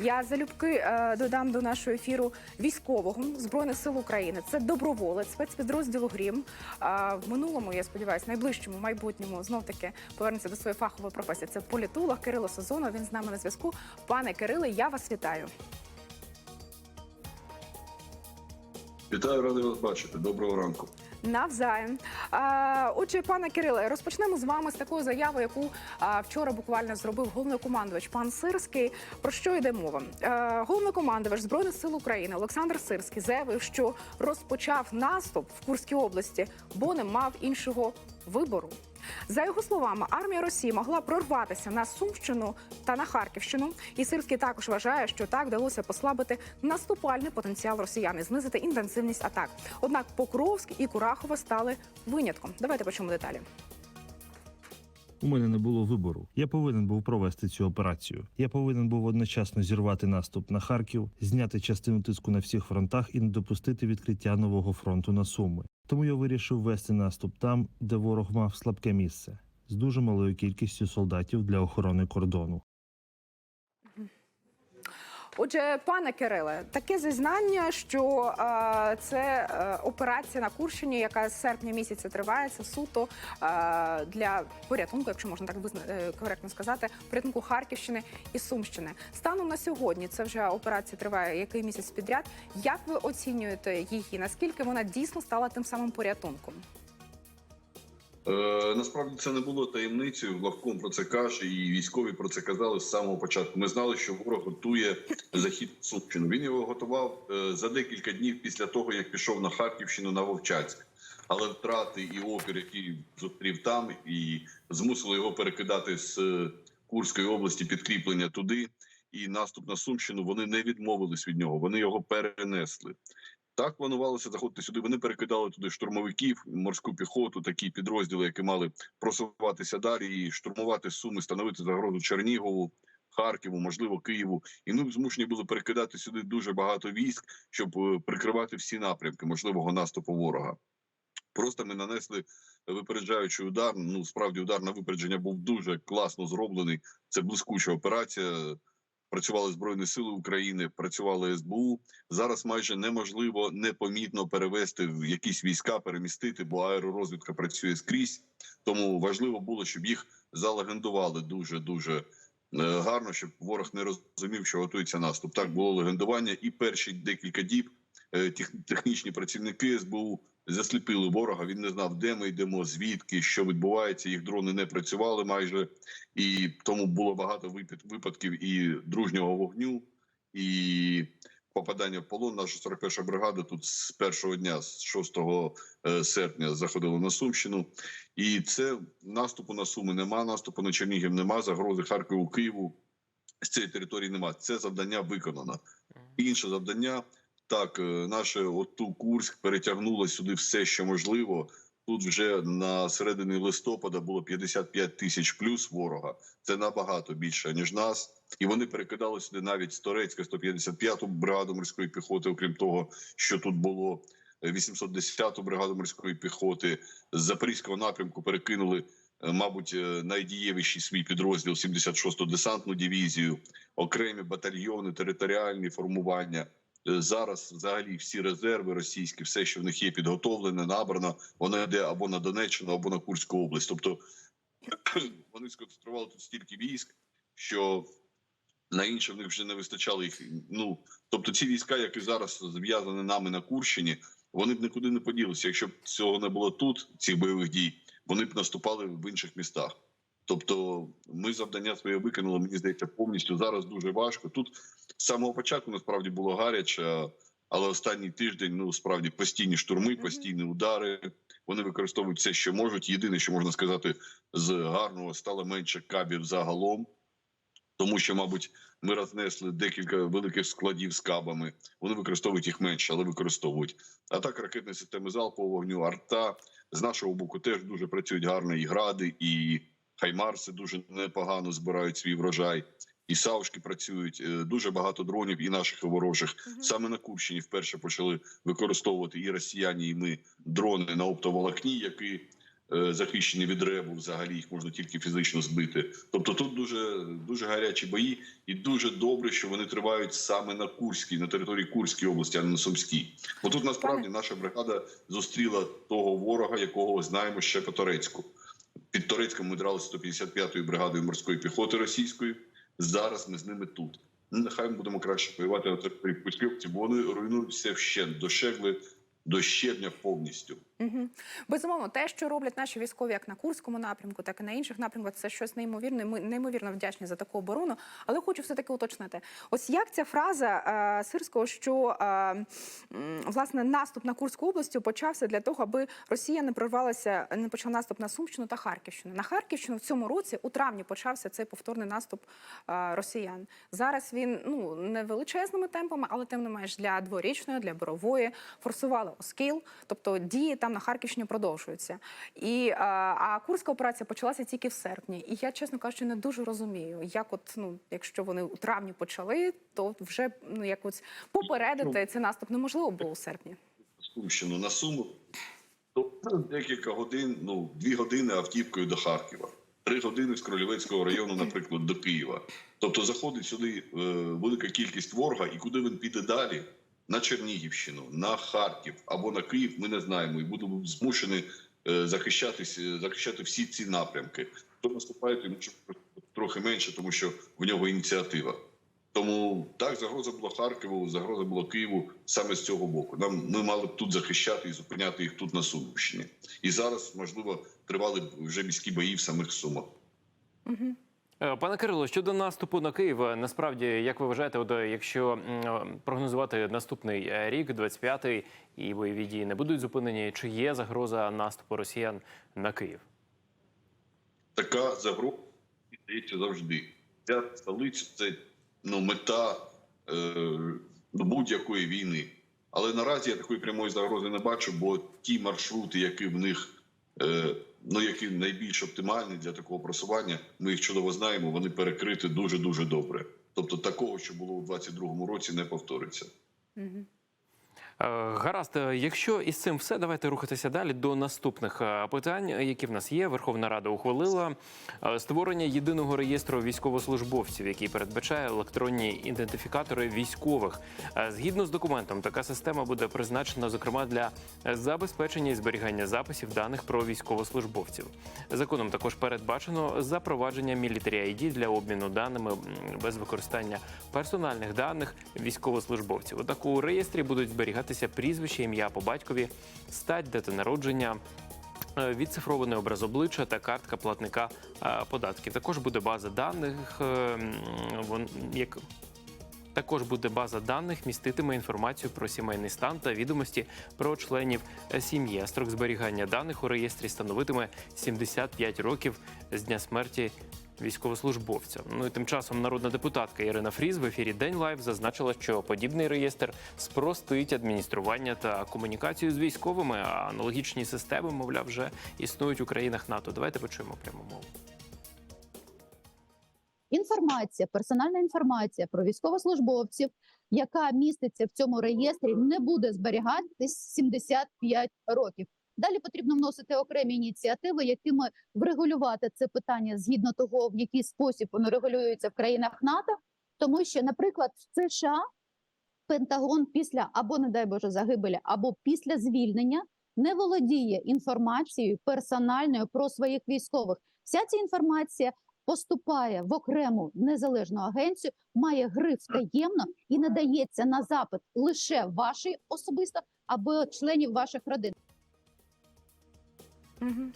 Я залюбки е, додам до нашого ефіру військового збройних сил України. Це доброволець спецпідрозділу Грім. В минулому, я сподіваюся, найближчому майбутньому знов таки повернеться до своєї фахової професії. Це політолог Кирило Сазонов. Він з нами на зв'язку. Пане Кириле, я вас вітаю. Вітаю, радий вас бачити. Доброго ранку. Навзаєм. Отже, пане Кириле, розпочнемо з вами з такої заяви, яку вчора буквально зробив головнокомандувач пан Сирський. Про що йде мова? А, головнокомандувач збройних сил України Олександр Сирський заявив, що розпочав наступ в Курській області, бо не мав іншого вибору. За його словами, армія Росії могла прорватися на Сумщину та на Харківщину. І Сирський також вважає, що так вдалося послабити наступальний потенціал росіян і знизити інтенсивність атак. Однак Покровськ і Курахова стали винятком. Давайте почнемо деталі. У мене не було вибору. Я повинен був провести цю операцію. Я повинен був одночасно зірвати наступ на Харків, зняти частину тиску на всіх фронтах і не допустити відкриття нового фронту на Суми. Тому я вирішив вести наступ там, де ворог мав слабке місце, з дуже малою кількістю солдатів для охорони кордону. Отже, пане Кириле, таке зізнання, що е, це операція на Курщині, яка з серпня місяця триває, це суто е, для порятунку, якщо можна так визна- е, коректно сказати, порятунку Харківщини і Сумщини. Станом на сьогодні це вже операція триває який місяць підряд. Як ви оцінюєте її? Наскільки вона дійсно стала тим самим порятунком? Е, насправді це не було таємницею. Главком про це каже, і військові про це казали з самого початку. Ми знали, що ворог готує захід Сумщину. Він його готував е, за декілька днів після того, як пішов на Харківщину на Вовчанськ. Але втрати і опір, які зустрів там, і змусили його перекидати з е, Курської області підкріплення туди. І наступ на Сумщину вони не відмовились від нього. Вони його перенесли. Так планувалося заходити сюди. Вони перекидали туди штурмовиків, морську піхоту, такі підрозділи, які мали просуватися далі і штурмувати суми, становити загрозу Чернігову, Харкову, можливо, Києву. І ми змушені були перекидати сюди дуже багато військ, щоб е, прикривати всі напрямки можливого наступу ворога. Просто ми нанесли випереджаючий удар. Ну справді удар на випередження був дуже класно зроблений. Це блискуча операція. Працювали збройні сили України, працювали СБУ. Зараз майже неможливо непомітно перевести в якісь війська, перемістити, бо аеророзвідка працює скрізь. Тому важливо було, щоб їх залегендували дуже дуже гарно, щоб ворог не розумів, що готується наступ. Так було легендування, і перші декілька діб е, технічні працівники СБУ засліпили ворога. Він не знав, де ми йдемо, звідки що відбувається. Їх дрони не працювали майже, і тому було багато випадків і дружнього вогню, і попадання в полон. Наша 41-ша бригада тут з першого дня, з 6 е, серпня, заходила на Сумщину. І це наступу на Суми нема, наступу на Чернігів нема, загрози Харкову, Києву. З цієї території нема. Це завдання виконано. Інше завдання так, е, наше ОТУ Курськ перетягнуло сюди все, що можливо. Тут вже на середині листопада було 55 тисяч плюс ворога. Це набагато більше ніж нас. І вони перекидали сюди навіть з Торецька 155-ту бригаду морської піхоти. Окрім того, що тут було е, 810-ту бригаду морської піхоти з запорізького напрямку перекинули. е, Мабуть, е, найдієвіший свій підрозділ 76-ту десантну дивізію, окремі батальйони, територіальні формування. Е, Зараз взагалі всі резерви російські, все, що в них є підготовлене, набрано, воно йде або на Донеччину, або на Курську область. Тобто вони сконцентрували тут стільки військ, що на інше в них вже не вистачало їх. Ну тобто, ці війська, які зараз зв'язані нами на Курщині, вони б нікуди не поділися. Якщо б цього не було тут, цих бойових дій, вони б наступали в інших містах. Тобто, ми завдання своє виконали. Мені здається, повністю зараз дуже важко. Тут з самого початку насправді було гаряче, але останній тиждень ну справді постійні штурми, постійні удари. Вони використовують все, що можуть. Єдине, що можна сказати, з гарного стало менше кабів загалом, тому що, мабуть, ми рознесли декілька великих складів з кабами. Вони використовують їх менше, але використовують. А так ракетні системи залпового вогню, арта з нашого боку теж дуже працюють гарно. І гради, і хаймарси дуже непогано збирають свій врожай. І саушки працюють Е, дуже багато дронів, і наших і ворожих. Саме на Курщині вперше почали використовувати і росіяни, і ми дрони на оптоволокні, які е, захищені від ребу. Взагалі їх можна тільки фізично збити. Тобто тут дуже дуже гарячі бої, і дуже добре, що вони тривають саме на Курській, на території Курської області, а не на Сумській. Бо тут насправді наша бригада зустріла того ворога, якого знаємо ще по Торецьку. Під Торецьком ми драли 155-ю бригадою морської піхоти російської. Зараз ми з ними тут. Нехай ми будемо краще воювати на території області, бо вони руйнуються вщент, дошегли до щебня повністю. Угу. Безумовно, те, що роблять наші військові, як на Курському напрямку, так і на інших напрямках, це щось неймовірне. Ми неймовірно вдячні за таку оборону. Але хочу все таки уточнити: ось як ця фраза е, Сирського, що е, власне наступ на Курську область почався для того, аби Росія не прорвалася, не почала наступ на Сумщину та Харківщину. На Харківщину в цьому році, у травні, почався цей повторний наступ е, росіян. Зараз він ну не величезними темпами, але тим не менш для дворічної, для борової форсували Оскіл, тобто дії там на Харківщині продовжуються. І а, а курська операція почалася тільки в серпні. І я, чесно кажучи, не дуже розумію, як от ну, якщо вони у травні почали, то вже ну якось попередити цей наступ неможливо було у серпні. Сумщину на Суму, то декілька годин, ну дві години автівкою до Харкова, три години з Кролівецького району, наприклад, до Києва. Тобто заходить сюди е, велика кількість ворога, і куди він піде далі? На Чернігівщину, на Харків або на Київ, ми не знаємо, і будемо змушені е, захищатись, е, захищати всі ці напрямки. Хто наступає, тому трохи менше, тому що в нього ініціатива. Тому так загроза була Харкову, загроза була Києву саме з цього боку. Нам ми мали б тут захищати і зупиняти їх тут на Сумщині. І зараз можливо тривали б вже міські бої в самих Сумах. Угу. Е, Пане Кирило, щодо наступу на Київ, е, насправді, як ви вважаєте, от, е, якщо прогнозувати наступний рік, 25-й, і бойові дії не будуть зупинені, чи є загроза наступу росіян на Київ? Така загроза здається завжди. Ця столиця це ну мета е, будь-якої війни. Але наразі я такої прямої загрози не бачу, бо ті маршрути, які в них е, ну які найбільш оптимальні для такого просування, ми їх чудово знаємо. Вони перекриті дуже дуже добре. Тобто, такого, що було у 22-му році, не повториться. Угу. Е, Гаразд, е, якщо із цим все, давайте рухатися далі до наступних е, питань, які в нас є. Верховна Рада ухвалила створення єдиного реєстру військовослужбовців, який передбачає електронні ідентифікатори військових. Згідно з документом, така система буде призначена зокрема для забезпечення і зберігання записів даних про військовослужбовців. Законом також передбачено запровадження Military ID для обміну даними без використання персональних даних військовослужбовців. Отак у реєстрі будуть зберігатися прізвище, ім'я по батькові, стать, дата народження. е, Відцифрований образ обличчя та картка платника е, податків. Також буде база даних, е, як також буде база даних, міститиме інформацію про сімейний стан та відомості про членів сім'ї. Строк зберігання даних у реєстрі становитиме 75 років з дня смерті військовослужбовця. Ну і тим часом народна депутатка Ірина Фріз в ефірі День Лайв зазначила, що подібний реєстр спростить адміністрування та комунікацію з військовими. А аналогічні системи, мовляв, вже існують у країнах НАТО. Давайте почуємо пряму мову. Інформація, персональна інформація про військовослужбовців, яка міститься в цьому реєстрі, не буде зберігатись 75 років. Далі потрібно вносити окремі ініціативи, якими врегулювати це питання згідно того, в який спосіб воно регулюється в країнах НАТО, тому що, наприклад, в США Пентагон після або, не дай Боже, загибелі, або після звільнення не володіє інформацією персональною про своїх військових. Вся ця інформація поступає в окрему незалежну агенцію, має гриф таємно і надається на запит лише вашій особисто або членів ваших родин. Угу.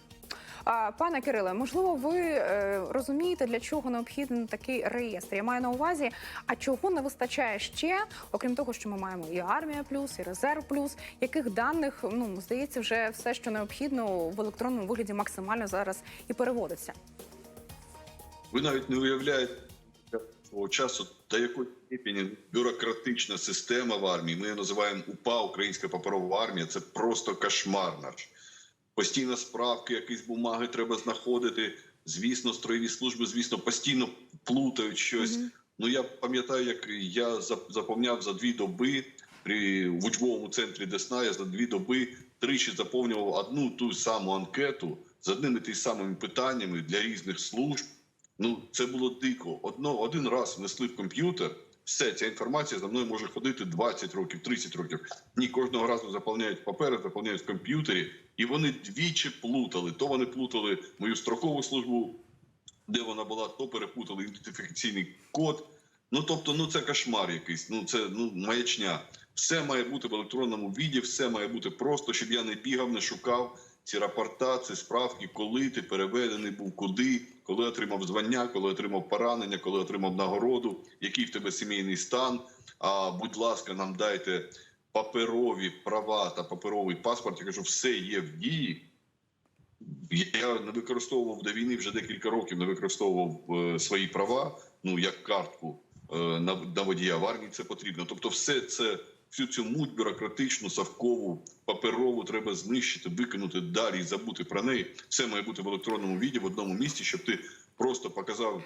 Пане Кириле, можливо, ви е, розумієте, для чого необхідний такий реєстр? Я маю на увазі, а чого не вистачає ще, окрім того, що ми маємо і армія плюс, і резерв плюс, яких даних ну здається, вже все, що необхідно в електронному вигляді, максимально зараз і переводиться. Ви навіть не уявляєте свого часу, до якої степені бюрократична система в армії. Ми її називаємо УПА, Українська паперова армія. Це просто кошмар наш. Постійно справки, якісь бумаги треба знаходити. Звісно, строєві служби, звісно, постійно плутають щось. Мгм. Ну я пам'ятаю, як я зап- заповняв за дві доби при в учбовому центрі Десна. Я за дві доби тричі заповнював одну ту саму анкету з одними і самими питаннями для різних служб. Ну це було дико. Одно один раз внесли в комп'ютер. Все, ця інформація за мною може ходити 20 років, 30 років. Ні, кожного разу заповняють папери, заповняють в комп'ютері, і вони двічі плутали. То вони плутали мою строкову службу, де вона була, то перепутали ідентифікаційний код. Ну тобто, ну це кошмар якийсь. Ну це ну маячня. Все має бути в електронному віді, все має бути просто, щоб я не бігав, не шукав ці рапорта, ці справки, коли ти переведений був куди, коли отримав звання, коли отримав поранення, коли отримав нагороду, який в тебе сімейний стан. А будь ласка, нам дайте паперові права та паперовий паспорт. Я кажу, все є в дії. Я не використовував до війни вже декілька років, не використовував е, свої права, ну як картку е, на, на водія в армії це потрібно. Тобто, все це всю цю муть бюрократичну, совкову, паперову треба знищити, викинути далі і забути про неї. Все має бути в електронному віді в одному місці, щоб ти просто показав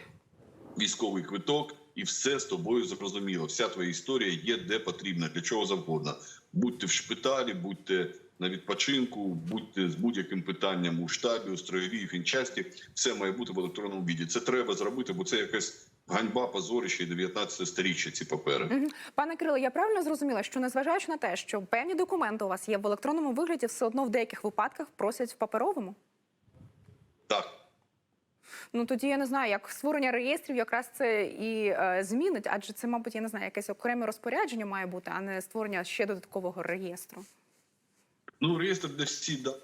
військовий квиток, і все з тобою зрозуміло. Вся твоя історія є де потрібна, для чого завгодно. Будьте в шпиталі, будьте на відпочинку, будьте з будь-яким питанням у штабі, у строєвій фінчасті. Все має бути в електронному віді. Це треба зробити, бо це якась ганьба, позорище і 19 сторіччя. Ці папери. Мгм. Пане Кирило, я правильно зрозуміла, що незважаючи на те, що певні документи у вас є в електронному вигляді, все одно в деяких випадках просять в паперовому. Так. Ну тоді я не знаю, як створення реєстрів якраз це і е, змінить, адже це, мабуть, я не знаю, якесь окреме розпорядження має бути, а не створення ще додаткового реєстру. Ну, реєстр, де всі дані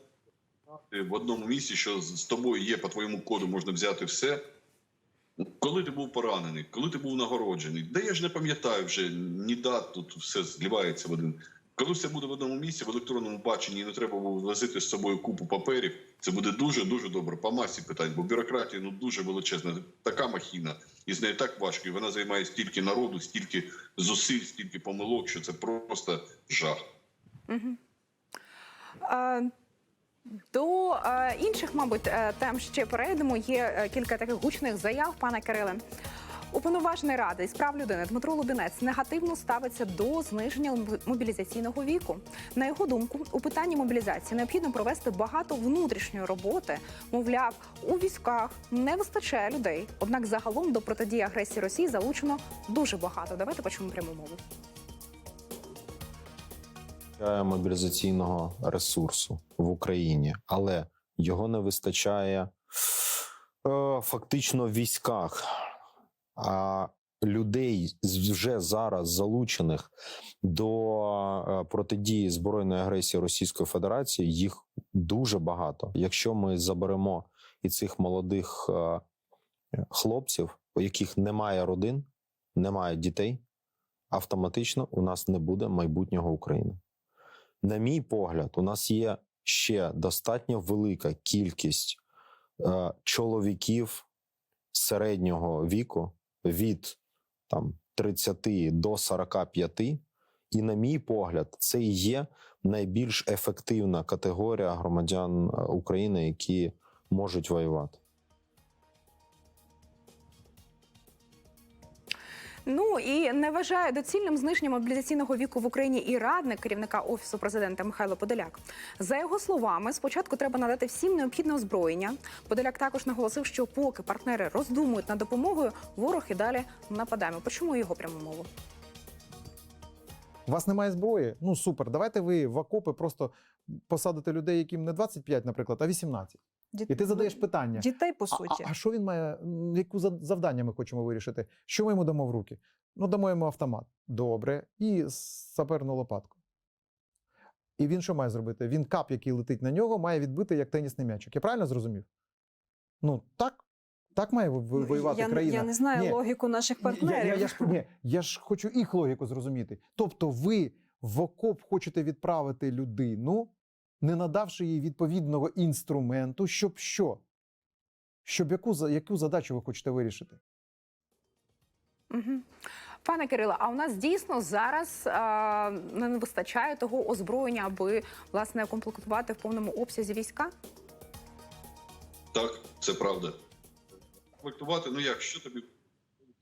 в одному місці, що з тобою є по твоєму коду, можна взяти все. Коли ти був поранений, коли ти був нагороджений, де я ж не пам'ятаю вже ні дат, тут все зливається в один. Коли все буде в одному місці, в електронному баченні, і не треба буде возити з собою купу паперів, це буде дуже дуже добре по масі питань, бо бюрократія ну дуже величезна, така махіна, і з нею так важко. І вона займає стільки народу, стільки зусиль, стільки помилок, що це просто жах. Е, До е, інших, мабуть, е, тем ще перейдемо. Є е, кілька таких гучних заяв, пане Кириле. Уповноважений ради із прав людини Дмитро Лубінець негативно ставиться до зниження моб- мобілізаційного віку. На його думку, у питанні мобілізації необхідно провести багато внутрішньої роботи. Мовляв, у військах не вистачає людей. Однак загалом до протидії агресії Росії залучено дуже багато. Давайте почнемо пряму мову. Мобілізаційного ресурсу в Україні, але його не вистачає е, фактично в військах. А людей вже зараз залучених до е, протидії збройної агресії Російської Федерації їх дуже багато. Якщо ми заберемо і цих молодих е, хлопців, у яких немає родин, немає дітей, автоматично у нас не буде майбутнього України. На мій погляд, у нас є ще достатньо велика кількість е, чоловіків середнього віку від там 30 до 45, і, на мій погляд, це і є найбільш ефективна категорія громадян е, України, які можуть воювати. Ну і не вважає доцільним зниження мобілізаційного віку в Україні і радник керівника офісу президента Михайло Подоляк. За його словами, спочатку треба надати всім необхідне озброєння. Подоляк також наголосив, що поки партнери роздумують над допомогою, ворог і далі нападає. Почому його пряму мову? У вас немає зброї? Ну супер. Давайте ви в окопи просто посадите людей, яким не 25, наприклад, а 18. І ти задаєш питання. Дітей, по суті. а, а що він має? Яку завдання ми хочемо вирішити? Що ми йому дамо в руки? Ну, дамо йому автомат. Добре. І саперну лопатку. І він що має зробити? Він кап, який летить на нього, має відбити як тенісний м'ячик. Я правильно зрозумів? Ну, так. Так має Ну, воювати я, країна. я не знаю Ні. логіку наших Ні, Я, партнерів. я, я, ж, ні, я ж хочу їх логіку зрозуміти. Тобто, ви в окоп хочете відправити людину, не надавши їй відповідного інструменту, щоб що? Щоб яку, за- яку задачу ви хочете вирішити? Угу. Пане Кирило, а у нас дійсно зараз а, не вистачає того озброєння, аби власне комплектувати в повному обсязі війська? Так, це правда. Комплектувати, ну як, що тобі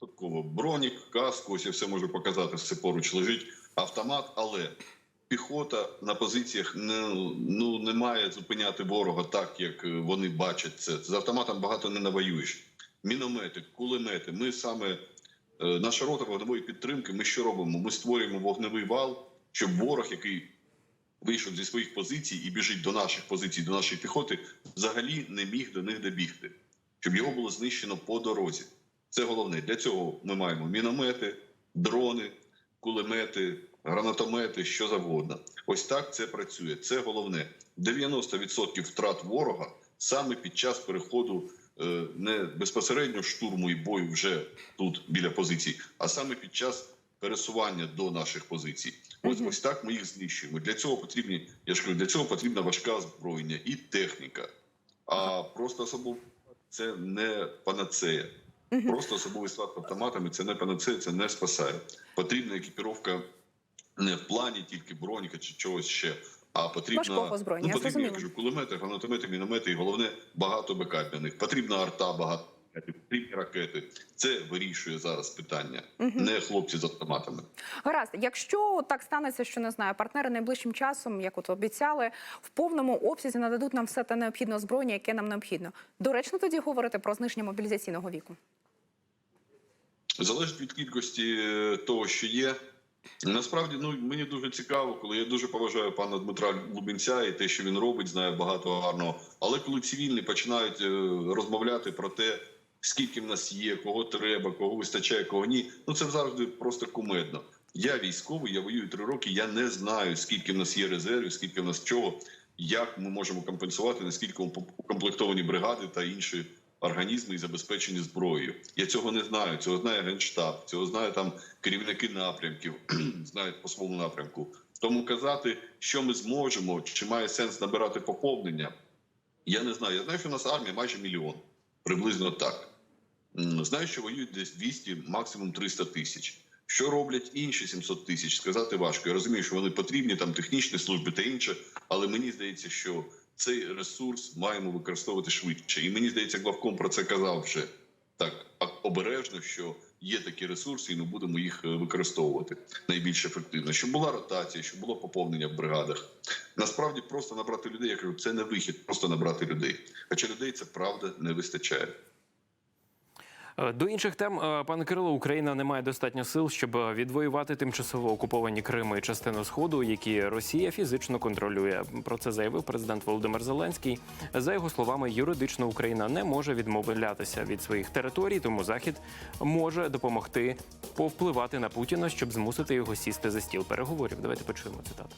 випадково? Бронік, каску, ось я все можу показати, все поруч лежить, автомат, але піхота на позиціях не, ну, не має зупиняти ворога так, як е, вони бачать це. З автоматом багато не навоюєш. Міномети, кулемети. Ми саме е, наша рота вогневої підтримки. Ми що робимо? Ми створюємо вогневий вал, щоб ворог, який вийшов зі своїх позицій і біжить до наших позицій, до нашої піхоти, взагалі не міг до них добігти, щоб його було знищено по дорозі. Це головне. Для цього ми маємо міномети, дрони, кулемети, гранатомети, що завгодно. Ось так це працює. Це головне. 90% втрат ворога саме під час переходу е, не безпосередньо штурму і бою вже тут біля позицій, а саме під час пересування до наших позицій. Ось ось так ми їх знищуємо. Для цього потрібні, я ж кажу, для цього потрібна важка озброєння і техніка. А просто особливо це не панацея. Просто особовий склад автоматами це не панацея, це не спасає. Потрібна екіпіровка не в плані тільки броніка чи чогось ще, а потрібна ну, потрібні, я кажу, кулемети, гранатомети, міномети і головне багато БК для них. Потрібна арта, багато потрібні ракети. Це вирішує зараз питання, Мгм. не хлопці з автоматами. Гаразд, якщо так станеться, що не знаю, партнери найближчим часом, як от обіцяли, в повному обсязі нададуть нам все те необхідне озброєння, яке нам необхідно. Доречно тоді говорити про зниження мобілізаційного віку. Залежить від кількості е, того, що є. Насправді, ну мені дуже цікаво, коли я дуже поважаю пана Дмитра Лубінця і те, що він робить, знає багато гарного. Але коли цивільні починають е, розмовляти про те, скільки в нас є, кого треба, кого вистачає, кого ні, ну це завжди просто кумедно. Я військовий, я воюю три роки. Я не знаю, скільки в нас є резервів, скільки в нас чого, як ми можемо компенсувати, наскільки укомплектовані бригади та інші організми і забезпечені зброєю. Я цього не знаю. Цього знає генштаб, цього знає там керівники напрямків, знають по своєму напрямку. Тому казати, що ми зможемо, чи має сенс набирати поповнення, я не знаю. Я знаю, що у нас армія майже мільйон, приблизно так. Знаю, що воюють десь 200, максимум 300 тисяч. Що роблять інші 700 тисяч, сказати важко. Я розумію, що вони потрібні, там технічні служби та інше, але мені здається, що цей ресурс маємо використовувати швидше. І мені здається, главком про це казав вже так обережно, що є такі ресурси, і ми будемо їх е, використовувати найбільш ефективно. Щоб була ротація, щоб було поповнення в бригадах. Насправді просто набрати людей. Я кажу, це не вихід, просто набрати людей. Хоча людей це правда не вистачає. Е, До інших тем, е, пане Кирило, Україна не має достатньо сил, щоб е, відвоювати тимчасово окуповані Крими і частину сходу, які Росія фізично контролює. Про це заявив президент Володимир Зеленський. За його словами, юридично Україна не може відмовлятися від своїх територій, тому Захід може допомогти повпливати на Путіна, щоб змусити його сісти за стіл переговорів. Давайте почуємо цитату.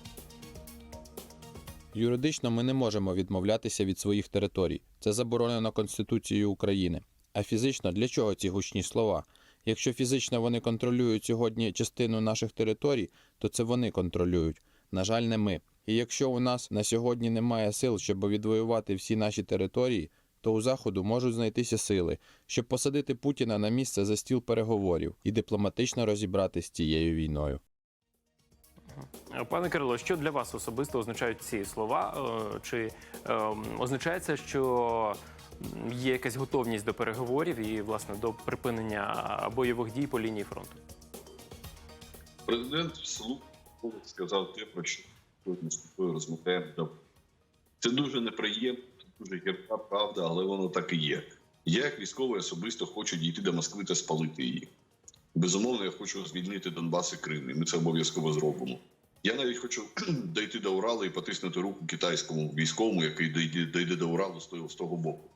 Юридично ми не можемо відмовлятися від своїх територій. Це заборонено Конституцією України. А фізично для чого ці гучні слова? Якщо фізично вони контролюють сьогодні частину наших територій, то це вони контролюють. На жаль, не ми. І якщо у нас на сьогодні немає сил, щоб відвоювати всі наші території, то у заходу можуть знайтися сили, щоб посадити Путіна на місце за стіл переговорів і дипломатично розібратися з цією війною. Е, Пане Кирило, що для вас особисто означають ці слова? Е, Чи е, означає що є якась готовність до переговорів і власне до припинення бойових дій по лінії фронту? Президент вслух сказав те, про що сьогодні з тобою розмовляємо. Це дуже неприємно, дуже гірка правда, але воно так і є. Я, як військовий, особисто хочу дійти до Москви та спалити її. Безумовно, я хочу звільнити Донбас і Крим, і ми це обов'язково зробимо. Я навіть хочу дійти до Уралу і потиснути руку китайському військовому, який дійде, дійде до Уралу з того, боку.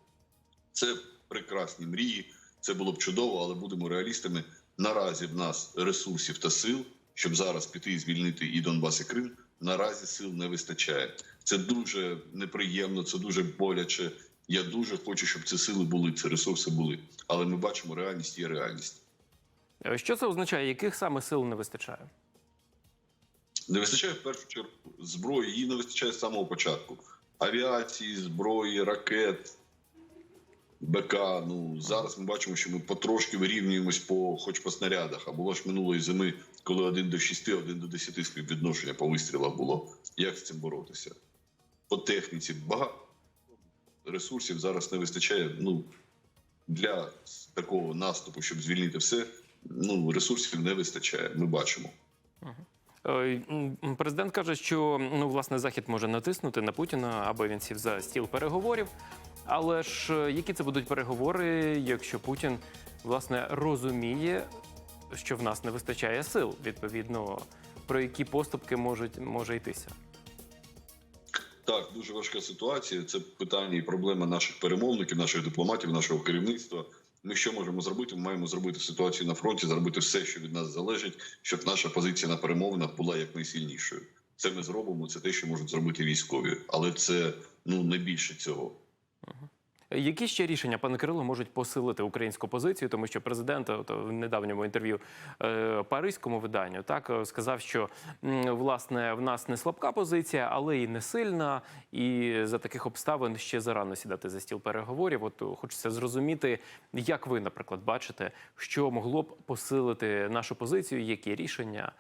Це прекрасні мрії, це було б чудово, але будемо реалістами. Наразі в нас ресурсів та сил, щоб зараз піти і звільнити і Донбас, і Крим. Наразі сил не вистачає. Це дуже неприємно, це дуже боляче. Я дуже хочу, щоб ці сили були, ці ресурси були. Але ми бачимо, реальність є реальність. Е, Що це означає? Яких саме сил не вистачає? Не вистачає в першу чергу зброї, її не вистачає з самого початку. Авіації, зброї, ракет, БК. Ну зараз ми бачимо, що ми потрошки вирівнюємось по хоч по снарядах. А було ж минулої зими, коли один до 6, один до 10 співвідношення по вистрілах було. Як з цим боротися? По техніці багато ресурсів зараз не вистачає. Ну для такого наступу, щоб звільнити все. Ну ресурсів не вистачає. Ми бачимо. Е, Президент каже, що ну власне захід може натиснути на Путіна, аби він сів за стіл переговорів. Але ж е, які це будуть переговори, якщо Путін власне розуміє, що в нас не вистачає сил, відповідно, про які поступки можуть може йтися? Так, дуже важка ситуація. Це питання і проблема наших перемовників, наших дипломатів, нашого керівництва. Ми що можемо зробити? Ми маємо зробити ситуацію на фронті, зробити все, що від нас залежить, щоб наша позиція на перемовинах була якнайсильнішою. Це ми зробимо. Це те, що можуть зробити військові, але це ну не більше цього. Які ще рішення, пане Кирило, можуть посилити українську позицію, тому що президент от, в недавньому інтерв'ю е, паризькому виданню так е, сказав, що власне в нас не слабка позиція, але і не сильна. І за таких обставин ще зарано сідати за стіл переговорів. От хочеться зрозуміти, як ви, наприклад, бачите, що могло б посилити нашу позицію, які рішення,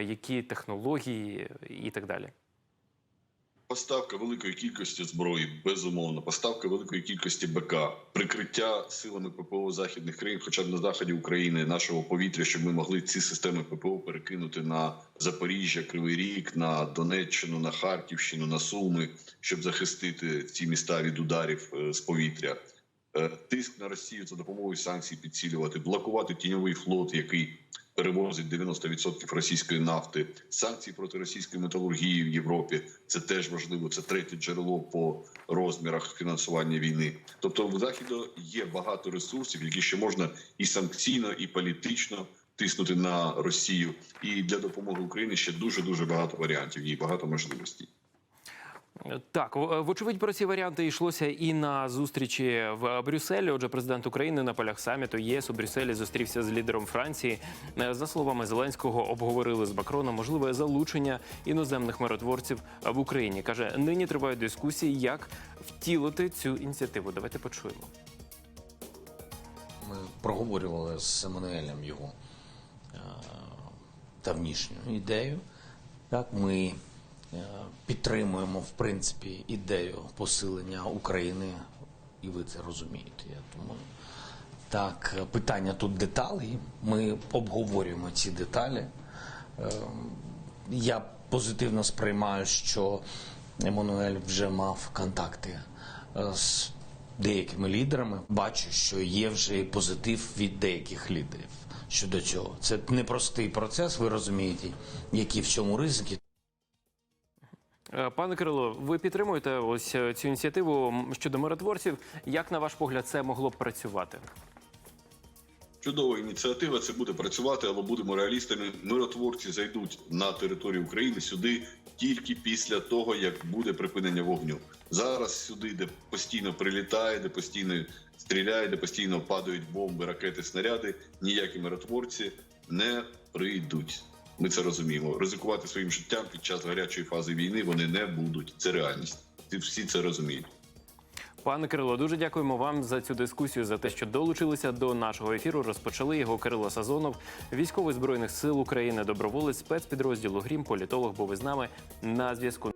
які технології і так далі. Поставка великої кількості зброї, безумовно, поставка великої кількості БК, прикриття силами ППО західних країн, хоча б на заході України, нашого повітря, щоб ми могли ці системи ППО перекинути на Запоріжжя, Кривий Ріг, на Донеччину, на Харківщину, на Суми, щоб захистити ці міста від ударів е, з повітря. Е, Тиск на Росію за допомогою санкцій підсилювати, блокувати тіньовий флот, який перевозить 90% російської нафти, санкції проти російської металургії в Європі. Це теж важливо. Це третє джерело по розмірах фінансування війни. Тобто, в заходу є багато ресурсів, які ще можна і санкційно, і політично тиснути на Росію. І для допомоги Україні ще дуже дуже багато варіантів. Є багато можливостей. Так, вочевидь про ці варіанти йшлося і на зустрічі в Брюсселі. Отже, президент України на полях саміту ЄС у Брюсселі зустрівся з лідером Франції. Е, За словами Зеленського, обговорили з Макроном можливе залучення іноземних миротворців в Україні. каже, нині тривають дискусії, як втілити цю ініціативу. Давайте почуємо. Ми проговорювали з Еммануелем його е, давнішню ідею. Так, ми підтримуємо, в принципі, ідею посилення України, і ви це розумієте. Я думаю. Так, е, питання тут деталей. Ми обговорюємо ці деталі. Е, Я позитивно сприймаю, що Еммануель вже мав контакти е, з деякими лідерами. Бачу, що є вже позитив від деяких лідерів щодо цього. Це непростий процес, ви розумієте, які в цьому ризики. Е, Пане Кирило, ви підтримуєте ось е, цю ініціативу щодо миротворців. Як на ваш погляд це могло б працювати? Чудова ініціатива. Це буде працювати, але будемо реалістами. Миротворці зайдуть на територію України сюди тільки після того, як буде припинення вогню. Зараз сюди, де постійно прилітає, де постійно стріляє, де постійно падають бомби, ракети, снаряди. Ніякі миротворці не прийдуть. Ми це розуміємо. Ризикувати своїм життям під час гарячої фази війни вони не будуть. Це реальність. Всі це розуміють. Пане Кирило, дуже дякуємо вам за цю дискусію, за те, що долучилися до нашого ефіру. Розпочали його Кирило Сазонов, військовий збройних сил України, доброволець спецпідрозділу Грім, політолог. Був із нами на зв'язку.